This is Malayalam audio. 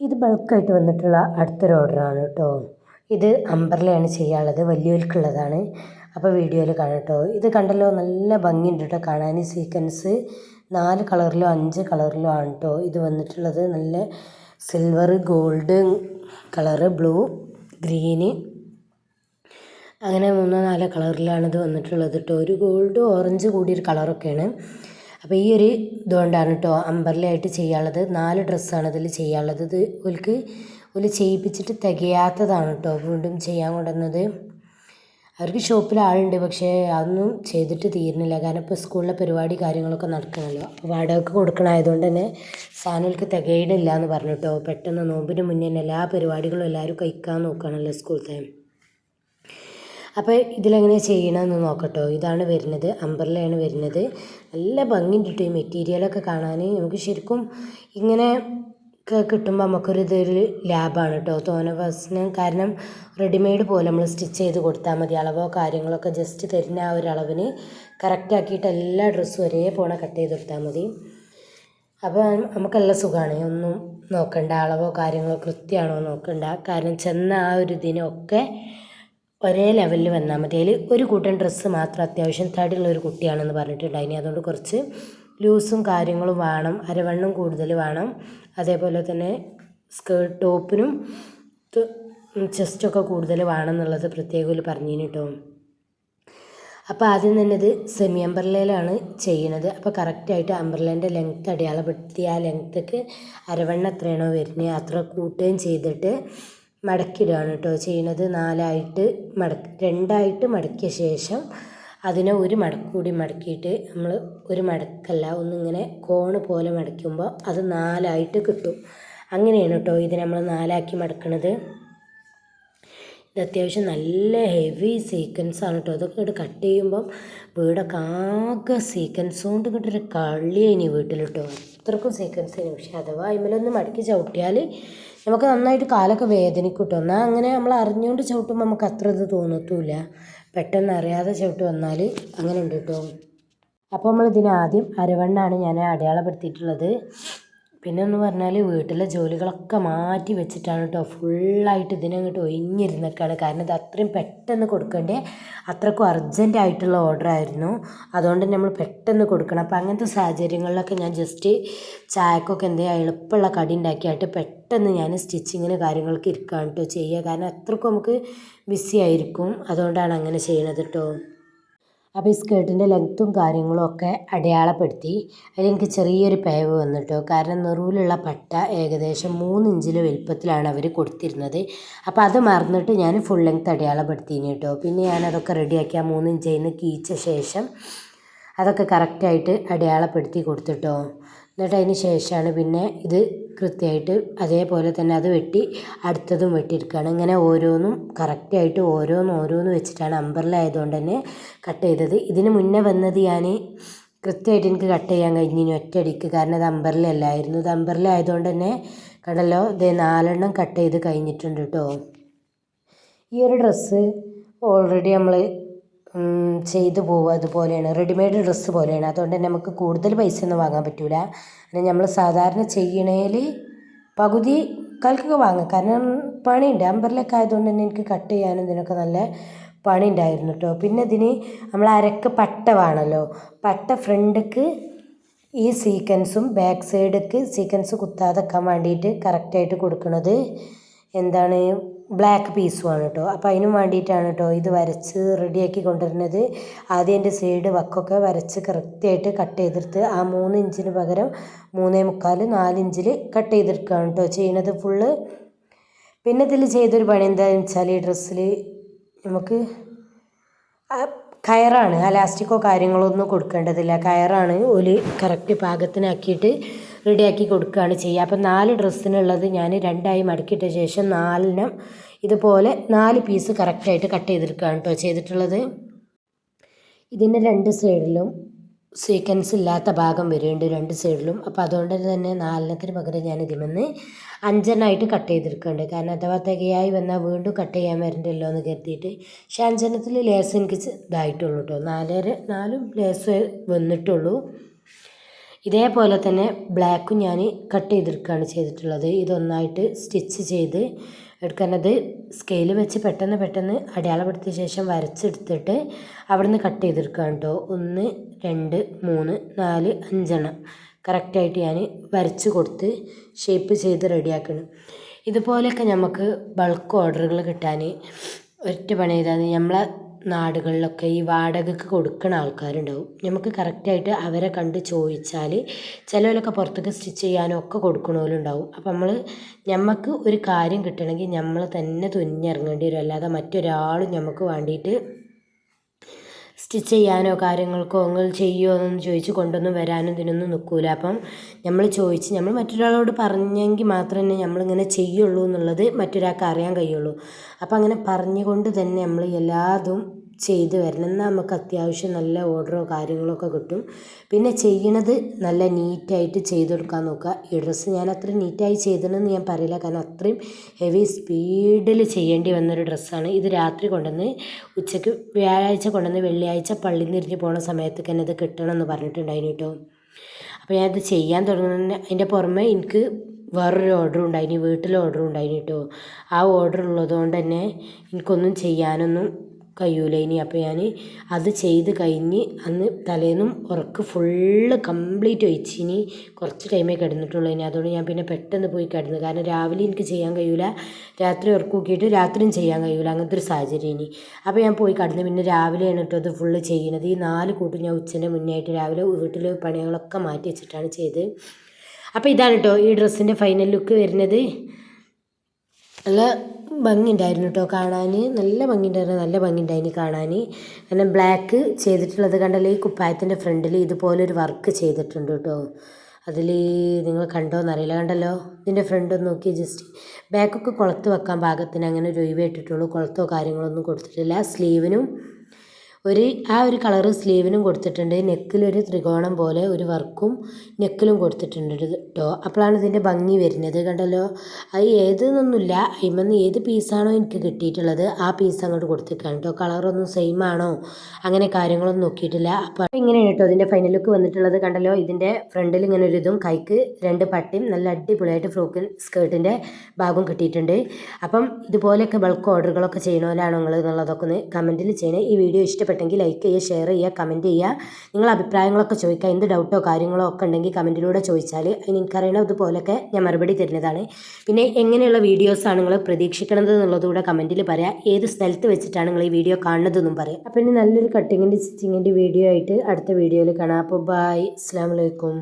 ഇത് ബൾക്കായിട്ട് വന്നിട്ടുള്ള അടുത്തൊരു ഓർഡറാണ് കേട്ടോ. ഇത് അമ്പർലയാണ് ചെയ്യാനുള്ളത് വലിയവർക്കുള്ളതാണ് അപ്പോൾ വീഡിയോയിൽ കാണാം കേട്ടോ. ഇത് കണ്ടല്ലോ നല്ല ഭംഗിയുണ്ട് കേട്ടോ കാണാൻ. സീക്വൻസ് നാല് കളറിലോ അഞ്ച് കളറിലോ ആണ് കേട്ടോ ഇത് വന്നിട്ടുള്ളത്. നല്ല silver gold colour blue green. അങ്ങനെ മൂന്നോ നാലോ കളറിലാണ് ഇത് വന്നിട്ടുള്ളത് കേട്ടോ. ഒരു ഗോൾഡ് ഓറഞ്ച് കൂടിയൊരു കളറൊക്കെയാണ്. അപ്പോൾ ഈ ഒരു ഇതുകൊണ്ടാണ് കേട്ടോ അമ്പർലയായിട്ട് ചെയ്യാനുള്ളത്. നാല് ഡ്രസ്സാണ് ഇതിൽ ചെയ്യാനുള്ളത്. ഇത് ഓൽക്ക് ഓൽ ചെയ്യിപ്പിച്ചിട്ട് തികയാത്തതാണ് കേട്ടോ വീണ്ടും ചെയ്യാൻ കൊണ്ടുവന്നത്. അവർക്ക് ഷോപ്പിൽ ആളുണ്ട് പക്ഷേ അതൊന്നും ചെയ്തിട്ട് തീരുന്നില്ല. കാരണം ഇപ്പോൾ സ്കൂളിലെ പരിപാടി കാര്യങ്ങളൊക്കെ നടക്കണമല്ലോ അപ്പോൾ വാടകയ്ക്ക് കൊടുക്കണമായതുകൊണ്ട് തന്നെ സാധനങ്ങൾക്ക് തികയണില്ല എന്ന് പറഞ്ഞു കേട്ടോ പെട്ടെന്ന് നോമ്പിന് മുന്നേ തന്നെ എല്ലാ പരിപാടികളും എല്ലാവരും കഴിക്കാൻ നോക്കുകയാണല്ലോ സ്കൂളത്തെ അപ്പോൾ ഇതിലെങ്ങനെ ചെയ്യണമെന്ന് നോക്കട്ടോ. ഇതാണ് വരുന്നത്. അമ്പർലയാണ് വരുന്നത്. നല്ല ഭംഗിയുണ്ട് കേട്ടോ ഈ മെറ്റീരിയലൊക്കെ കാണാൻ നമുക്ക് ശരിക്കും ഇങ്ങനെ കിട്ടുമ്പോൾ നമുക്കൊരു ഇതൊരു ലാഭമാണ് കേട്ടോ തോനെ ഫസ്റ്റിന് കാരണം റെഡിമെയ്ഡ് പോലെ നമ്മൾ സ്റ്റിച്ച് ചെയ്ത് കൊടുത്താൽ മതി. അളവോ കാര്യങ്ങളൊക്കെ ജസ്റ്റ് തരുന്ന ആ ഒരു അളവിന് കറക്റ്റ് ആക്കിയിട്ട് എല്ലാ ഡ്രസ്സും ഒരേ ഒരേപോലെ കട്ട് ചെയ്ത് കൊടുത്താൽ മതി. അപ്പോൾ നമുക്കെല്ലാം സുഖമാണ് ഒന്നും നോക്കണ്ട. അളവോ കാര്യങ്ങളോ കൃത്യമാണോ നോക്കണ്ട. കാരണം ചെന്ന ആ ഒരു ഇതിനൊക്കെ ഒരേ ലെവലിൽ വന്നാൽ മതി. അതിൽ ഒരു കൂട്ടം ഡ്രസ്സ് മാത്രം അത്യാവശ്യം തടിയുള്ള ഒരു കുട്ടിയാണെന്ന് പറഞ്ഞിട്ടുണ്ടായിനി. അതുകൊണ്ട് കുറച്ച് ലൂസും കാര്യങ്ങളും വേണം. അരവണ്ണം കൂടുതൽ വേണം. അതേപോലെ തന്നെ സ്കേർട്ട് ടോപ്പിനും ചെസ്റ്റൊക്കെ കൂടുതൽ വേണം എന്നുള്ളത് പ്രത്യേകം ഒരു പറഞ്ഞിന് കേട്ടോ അപ്പോൾ ആദ്യം തന്നെ ഇത് സെമി അംബ്രലയിലാണ് ചെയ്യണത്. അപ്പോൾ കറക്റ്റായിട്ട് അംബ്രലേന്റെ ലെങ്ത്ത് അടയാളപ്പെടുത്തി ആ ലെങ്ത്ക്ക് അരവണ്ണം എത്രയാണോ വരുന്നത് അത്ര കൂട്ടുകയും ചെയ്തിട്ട് മടക്കിയിടുകയാണ് കേട്ടോ. ചെയ്യുന്നത് നാലായിട്ട് മടക്ക് രണ്ടായിട്ട് മടക്കിയ ശേഷം അതിനെ ഒരു മടക്ക് കൂടി മടക്കിയിട്ട് നമ്മൾ ഒരു മടക്കല്ല ഒന്നിങ്ങനെ കോണ് പോലെ മടക്കുമ്പോൾ അത് നാലായിട്ട് കിട്ടും. അങ്ങനെയാണ് കേട്ടോ ഇത് നമ്മൾ നാലാക്കി മടക്കണത്. ഇത് അത്യാവശ്യം നല്ല ഹെവി സീക്വൻസ് ആണ് കേട്ടോ. അതൊക്കെ ഇട്ട് കട്ട് ചെയ്യുമ്പം വീടൊക്കെ ആകെ സീക്വൻസ് കൊണ്ട് ഇങ്ങോട്ടൊരു കളിയേനി വീട്ടിൽ കേട്ടോ. അത്രക്കും സീക്വൻസ് പക്ഷെ അഥവാ അതിമേലൊന്ന് മടക്കി ചവിട്ടിയാൽ നമുക്ക് നന്നായിട്ട് കാലൊക്കെ വേദനിക്കും കേട്ടോ എന്നാൽ അങ്ങനെ നമ്മൾ അറിഞ്ഞുകൊണ്ട് ചവിട്ടുമ്പോൾ നമുക്ക് അത്ര ഇത് തോന്നത്തുമില്ല പെട്ടെന്ന് അറിയാതെ ചവിട്ട് വന്നാൽ അങ്ങനെ ഉണ്ട് കേട്ടോ. അപ്പോൾ നമ്മൾ ഇതിനാദ്യം അരവണ്ണാണ് ഞാൻ അടയാളപ്പെടുത്തിയിട്ടുള്ളത്. പിന്നെ എന്ന് പറഞ്ഞാൽ വീട്ടിലെ ജോലികളൊക്കെ മാറ്റി വെച്ചിട്ടാണ് കേട്ടോ ഫുള്ളായിട്ട് ഇതിനങ്ങോട്ട് ഒഴിഞ്ഞിരുന്നൊക്കെയാണ് കാരണം ഇത് അത്രയും പെട്ടെന്ന് കൊടുക്കേണ്ടേ അത്രക്കും അർജന്റ് ആയിട്ടുള്ള ഓർഡർ ആയിരുന്നു അതുകൊണ്ട് നമ്മൾ പെട്ടെന്ന് കൊടുക്കണം. അപ്പോൾ അങ്ങനത്തെ സാഹചര്യങ്ങളിലൊക്കെ ഞാൻ ജസ്റ്റ് ചായക്കൊക്കെ എന്തെങ്കിലും എളുപ്പമുള്ള കടി ഉണ്ടാക്കിയായിട്ട് പെട്ടെന്ന് ഞാൻ സ്റ്റിച്ചിങ്ങിന് കാര്യങ്ങൾക്ക് ഇരിക്കുകയാണ് കേട്ടോ ചെയ്യുക കാരണം അത്രക്കും നമുക്ക് ബിസി ആയിരിക്കും. അതുകൊണ്ടാണ് അങ്ങനെ ചെയ്യണത് കേട്ടോ അപ്പോൾ ഈ സ്കേർട്ടിന്റെ ലെങ്ത്തും കാര്യങ്ങളും ഒക്കെ അടയാളപ്പെടുത്തി. അതിലെനിക്ക് ചെറിയൊരു പേവ് വന്നിട്ടോ? കാരണം നെറൂലുള്ള പട്ട ഏകദേശം മൂന്ന് ഇഞ്ചിൽ വലുപ്പത്തിലാണ് അവർ കൊടുത്തിരുന്നത്. അപ്പോൾ അത് മറന്നിട്ട് ഞാൻ ഫുൾ ലെങ്ത്ത് അടയാളപ്പെടുത്തിന് കേട്ടോ. പിന്നെ ഞാനതൊക്കെ റെഡിയാക്കി ആ മൂന്ന് ഇഞ്ചിൽ നിന്ന് കീച്ച ശേഷം അതൊക്കെ കറക്റ്റായിട്ട് അടയാളപ്പെടുത്തി കൊടുത്തിട്ടോ? എന്നിട്ട് അതിന് ശേഷമാണ് പിന്നെ ഇത് കൃത്യമായിട്ട് അതേപോലെ തന്നെ അത് വെട്ടി അടുത്തതും വെട്ടിയെടുക്കുകയാണ്. ഇങ്ങനെ ഓരോന്നും കറക്റ്റായിട്ട് ഓരോന്ന് ഓരോന്ന് വെച്ചിട്ടാണ് അമ്പറിലായതുകൊണ്ട് തന്നെ കട്ട് ചെയ്തത്. ഇതിന് മുന്നേ വന്നത് ഞാൻ കൃത്യമായിട്ട് എനിക്ക് കട്ട് ചെയ്യാൻ കഴിഞ്ഞിനി ഒറ്റയടിക്ക്. കാരണം അത് അമ്പറിലല്ലായിരുന്നു ഇത് അമ്പറിലായതുകൊണ്ട് തന്നെ കണ്ടല്ലോ ഇത് നാലെണ്ണം കട്ട് ചെയ്ത് കഴിഞ്ഞിട്ടുണ്ട് കേട്ടോ ഈ ഒരു ഡ്രസ്സ് ഓൾറെഡി നമ്മൾ ചെയ്തു പോവുക അതുപോലെയാണ്. റെഡിമെയ്ഡ് ഡ്രസ്സ് പോലെയാണ്. അതുകൊണ്ട് തന്നെ നമുക്ക് കൂടുതൽ പൈസ ഒന്നും വാങ്ങാൻ പറ്റില്ല പിന്നെ നമ്മൾ സാധാരണ ചെയ്യണേൽ പകുതി കൽക്കൊക്കെ വാങ്ങും. കാരണം പണിയുണ്ട്. അമ്പറിലൊക്കെ ആയതുകൊണ്ട് തന്നെ എനിക്ക് കട്ട് ചെയ്യാനും ഇതിനൊക്കെ നല്ല പണി ഉണ്ടായിരുന്നു കേട്ടോ. പിന്നെ ഇതിന് നമ്മൾ അരക്ക് പട്ട വേണമല്ലോ. പട്ട ഫ്രണ്ടിക്ക് ഈ സീക്വൻസും ബാക്ക് സൈഡിക്ക് സീക്വൻസ് കുത്താതെക്കാൻ വേണ്ടിയിട്ട് കറക്റ്റായിട്ട് കൊടുക്കുന്നത് എന്താണ്? ബ്ലാക്ക് പീസുമാണ് കേട്ടോ അപ്പോൾ അതിനും വേണ്ടിയിട്ടാണ് കേട്ടോ ഇത് വരച്ച് റെഡിയാക്കി കൊണ്ടുവരുന്നത്. ആദ്യം എന്റെ സൈഡ് വക്കൊക്കെ വരച്ച് കറക്റ്റായിട്ട് കട്ട് ചെയ്തെടുത്ത് ആ മൂന്ന് ഇഞ്ചിന് പകരം മൂന്നേ മുക്കാൽ നാലിഞ്ചിൽ കട്ട് ചെയ്തെടുക്കുകയാണ് കേട്ടോ ചെയ്യുന്നത് ഫുള്ള് പിന്നെ ഇതിൽ ചെയ്തൊരു പണി എന്താണെന്ന് വെച്ചാൽ ഈ ഡ്രസ്സിൽ നമുക്ക് കയറാണ്. അലാസ്റ്റിക്കോ കാര്യങ്ങളോ ഒന്നും കൊടുക്കേണ്ടതില്ല. കയറാണ് ഒരു കറക്റ്റ് പാകത്തിനാക്കിയിട്ട് റെഡിയാക്കി കൊടുക്കുകയാണ് ചെയ്യുക. അപ്പം നാല് ഡ്രസ്സിനുള്ളത് ഞാൻ രണ്ടായി മടക്കിയിട്ട ശേഷം നാലിനം ഇതുപോലെ നാല് പീസ് കറക്റ്റായിട്ട് കട്ട് ചെയ്തെടുക്കുകയാണ് കേട്ടോ ചെയ്തിട്ടുള്ളത്. ഇതിന്റെ രണ്ട് സൈഡിലും സീക്വൻസ് ഇല്ലാത്ത ഭാഗം വരുന്നുണ്ട് രണ്ട് സൈഡിലും അപ്പോൾ അതുകൊണ്ട് തന്നെ നാലെണ്ണത്തിന് പകരം ഞാൻ ഇതിമെന്ന് അഞ്ചെണ്ണമായിട്ട് കട്ട് ചെയ്തെടുക്കുന്നുണ്ട്. കാരണം അഥവാ തികയായി വന്നാൽ വീണ്ടും കട്ട് ചെയ്യാൻ വരണ്ടല്ലോ എന്ന് കരുതിയിട്ട് പക്ഷേ അഞ്ചെണ്ണത്തിൽ ലേസ് എനിക്ക് ഇതായിട്ടുള്ളൂ കേട്ടോ നാലര നാലും ലേസ് വന്നിട്ടുള്ളൂ. ഇതേപോലെ തന്നെ ബ്ലാക്കും ഞാൻ കട്ട് ചെയ്തെടുക്കുകയാണ് ചെയ്തിട്ടുള്ളത്. ഇതൊന്നായിട്ട് സ്റ്റിച്ച് ചെയ്ത് എടുക്കുന്നത് സ്കെയിൽ വെച്ച് പെട്ടെന്ന് പെട്ടെന്ന് അടയാളപ്പെടുത്തിയ ശേഷം വരച്ചെടുത്തിട്ട് അവിടുന്ന് കട്ട് ചെയ്തെടുക്കുകയാണ് കേട്ടോ ഒന്ന് രണ്ട് മൂന്ന് നാല് അഞ്ചെണ്ണം. കറക്റ്റായിട്ട് ഞാൻ വരച്ച് കൊടുത്ത് ഷേപ്പ് ചെയ്ത് റെഡിയാക്കണം ഇതുപോലെയൊക്കെ നമുക്ക് ബൾക്ക് ഓർഡറുകൾ കിട്ടാൻ ഒറ്റ പണി ചെയ്താൽ നമ്മളെ നാടുകളിലൊക്കെ ഈ വാടകയ്ക്ക് കൊടുക്കുന്ന ആൾക്കാരുണ്ടാവും. നമുക്ക് കറക്റ്റായിട്ട് അവരെ കണ്ട് ചോദിച്ചാൽ ചിലവരൊക്കെ പുറത്തേക്ക് സ്റ്റിച്ച് ചെയ്യാനും ഒക്കെ കൊടുക്കണവരുണ്ടാവും. അപ്പം നമ്മൾ നമുക്ക് ഒരു കാര്യം കിട്ടണമെങ്കിൽ നമ്മൾ തന്നെ തുനിഞ്ഞിറങ്ങേണ്ടി വരും. അല്ലാതെ മറ്റൊരാളും നമുക്ക് വേണ്ടിയിട്ട് സ്റ്റിച്ച് ചെയ്യാനോ കാര്യങ്ങൾക്കോ നിങ്ങൾ ചെയ്യുമോ എന്നൊന്നും ചോദിച്ച് കൊണ്ടൊന്നും വരാനും ഇതിനൊന്നും നിൽക്കില്ല അപ്പം നമ്മൾ ചോദിച്ച് നമ്മൾ മറ്റൊരാളോട് പറഞ്ഞെങ്കിൽ മാത്രമേ നമ്മളിങ്ങനെ ചെയ്യുള്ളൂ എന്നുള്ളത് മറ്റൊരാൾക്ക് അറിയാൻ കഴിയുള്ളൂ. അപ്പം അങ്ങനെ പറഞ്ഞുകൊണ്ട് തന്നെ നമ്മൾ എല്ലാതും ചെയ്ത് വരണം. എന്നാൽ നമുക്ക് അത്യാവശ്യം നല്ല ഓർഡറോ കാര്യങ്ങളൊക്കെ കിട്ടും. പിന്നെ ചെയ്യണത് നല്ല നീറ്റായിട്ട് ചെയ്ത് കൊടുക്കാൻ നോക്കുക. ഈ ഡ്രസ്സ് ഞാൻ അത്ര നീറ്റായി ചെയ്തതെന്ന് ഞാൻ പറയില്ല. കാരണം അത്രയും ഹെവി സ്പീഡിൽ ചെയ്യേണ്ടി വന്നൊരു ഡ്രസ്സാണ്. ഇത് രാത്രി കൊണ്ടുവന്ന് ഉച്ചയ്ക്ക് വ്യാഴാഴ്ച കൊണ്ടുവന്ന് വെള്ളിയാഴ്ച പള്ളിയിൽ നിന്ന് തിരിഞ്ഞ് പോണ സമയത്തൊക്കെ തന്നെ ഇത് കിട്ടണം എന്ന് പറഞ്ഞിട്ടുണ്ടായിരുന്നു കേട്ടോ. അപ്പോൾ ഞാനത് ചെയ്യാൻ തുടങ്ങുന്ന അതിന്റെ പുറമെ എനിക്ക് വേറൊരു ഓർഡർ ഉണ്ടായിരുന്നു. വീട്ടിൽ ഓർഡർ ഉണ്ടായിരുന്നു കേട്ടോ. ആ ഓർഡർ ഉള്ളതുകൊണ്ട് തന്നെ എനിക്കൊന്നും ചെയ്യാനൊന്നും കഴിയൂല. ഇനി അപ്പോൾ ഞാൻ അത് ചെയ്ത് കഴിഞ്ഞ് അന്ന് തലേന്നും ഉറക്ക് ഫുള്ള് കംപ്ലീറ്റ് ഒഴിച്ചിനി കുറച്ച് ടൈമേ കിടന്നിട്ടുള്ളൂ. ഇനി അതുകൊണ്ട് ഞാൻ പിന്നെ പെട്ടെന്ന് പോയി കിടന്നു. കാരണം രാവിലെ എനിക്ക് ചെയ്യാൻ കഴിയൂല. രാത്രി ഉറക്ക് നോക്കിയിട്ട് രാത്രിയും ചെയ്യാൻ കഴിയൂല. അങ്ങനത്തെ ഒരു സാഹചര്യം ഇനി. അപ്പോൾ ഞാൻ പോയി കിടന്നു പിന്നെ രാവിലെയാണ് കേട്ടോ അത് ഫുള്ള് ചെയ്യുന്നത്. ഈ നാല് കൂട്ടും ഞാൻ ഉച്ചന്റെ മുന്നേ ആയിട്ട് രാവിലെ വീട്ടിൽ പണികളൊക്കെ മാറ്റി വെച്ചിട്ടാണ് ചെയ്ത്. അപ്പോൾ ഇതാണ് കേട്ടോ ഈ ഡ്രസ്സിന്റെ ഫൈനൽ ലുക്ക് വരുന്നത്. നല്ല ഭംഗിയുണ്ടായിരുന്നു കേട്ടോ കാണാൻ. നല്ല ഭംഗിയുണ്ടായിരുന്നു നല്ല ഭംഗിയുണ്ടായിനി കാണാൻ. കാരണം ബ്ലാക്ക് ചെയ്തിട്ടുള്ളത് കണ്ടല്ലോ ഈ കുപ്പായത്തിന്റെ ഫ്രണ്ടിൽ ഇതുപോലൊരു വർക്ക് ചെയ്തിട്ടുണ്ട് കേട്ടോ അതിൽ നിങ്ങൾ കണ്ടോ എന്നറിയില്ല കണ്ടല്ലോ? ഇതിന്റെ ഫ്രണ്ട് ഒന്ന് നോക്കി ജസ്റ്റ് ബാക്കൊക്കെ കുളത്ത് വെക്കാൻ പാകത്തിന് അങ്ങനെ ഒരു ഒഴിവേ ഇട്ടിട്ടുള്ളൂ. കുളത്തോ കാര്യങ്ങളൊന്നും കൊടുത്തിട്ടില്ല. സ്ലീവിനും ഒരു ആ ഒരു കളറ് സ്ലീവിനും കൊടുത്തിട്ടുണ്ട്. നെക്കിലൊരു ത്രികോണം പോലെ ഒരു വർക്കും നെക്കിലും കൊടുത്തിട്ടുണ്ട് കേട്ടോ അപ്പോഴാണ് ഇതിന്റെ ഭംഗി വരുന്നത്. കണ്ടല്ലോ? അത് ഏതെന്നൊന്നുമില്ല. അതിമെന്ന് ഏത് പീസാണോ എനിക്ക് കിട്ടിയിട്ടുള്ളത് ആ പീസ് അങ്ങോട്ട് കൊടുത്തിരിക്കുകയാണ് കേട്ടോ കളറൊന്നും സെയിം ആണോ? അങ്ങനെ കാര്യങ്ങളൊന്നും നോക്കിയിട്ടില്ല. അപ്പോൾ ഇങ്ങനെയാണ് കേട്ടോ ഇതിന്റെ ഫൈനൽ ലുക്ക് വന്നിട്ടുള്ളത്. കണ്ടല്ലോ? ഇതിന്റെ ഫ്രണ്ടിൽ ഇങ്ങനെ ഒരു ഇതും കൈക്ക് രണ്ട് പട്ടിയും നല്ല അടിപൊളിയായിട്ട് ഫ്രോക്കിൽ സ്കേർട്ടിന്റെ ഭാഗം കിട്ടിയിട്ടുണ്ട്. അപ്പം ഇതുപോലെയൊക്കെ ബൾക്ക് ഓർഡറുകളൊക്കെ ചെയ്യണമല്ലാണോ നിങ്ങൾ എന്നുള്ളതൊക്കെ ഒന്ന് കമന്റിൽ ചെയ്യണേ. ഈ വീഡിയോ ഇഷ്ടപ്പെട്ടെങ്കിൽ ലൈക്ക് ചെയ്യുക ഷെയർ ചെയ്യുക കമന്റ് ചെയ്യുക. നിങ്ങൾ അഭിപ്രായങ്ങളൊക്കെ ചോദിക്കുക എന്ത് ഡൗട്ടോ കാര്യങ്ങളോ ഒക്കെ ഉണ്ടെങ്കിൽ കമന്റിലൂടെ ചോദിച്ചാൽ എനിക്കറിയണം എനിക്കറിയണ ഇതുപോലൊക്കെ ഞാൻ മറുപടി തരുന്നതാണ്. പിന്നെ എങ്ങനെയുള്ള വീഡിയോസാണ് നിങ്ങൾ പ്രതീക്ഷിക്കണത് എന്നുള്ളതുകൂടെ കമന്റിൽ പറയാം. ഏത് സ്ഥലത്ത് വെച്ചിട്ടാണ് നിങ്ങൾ ഈ വീഡിയോ കാണുന്നതെന്നും പറയാം. അപ്പം ഇനി നല്ലൊരു കട്ടിങ്ങിന്റെ സ്റ്റിച്ചിങ്ങിന്റെ വീഡിയോ ആയിട്ട് അടുത്ത വീഡിയോയിൽ കാണാം. അപ്പോൾ ബായ് അസ്സാം വലൈക്കും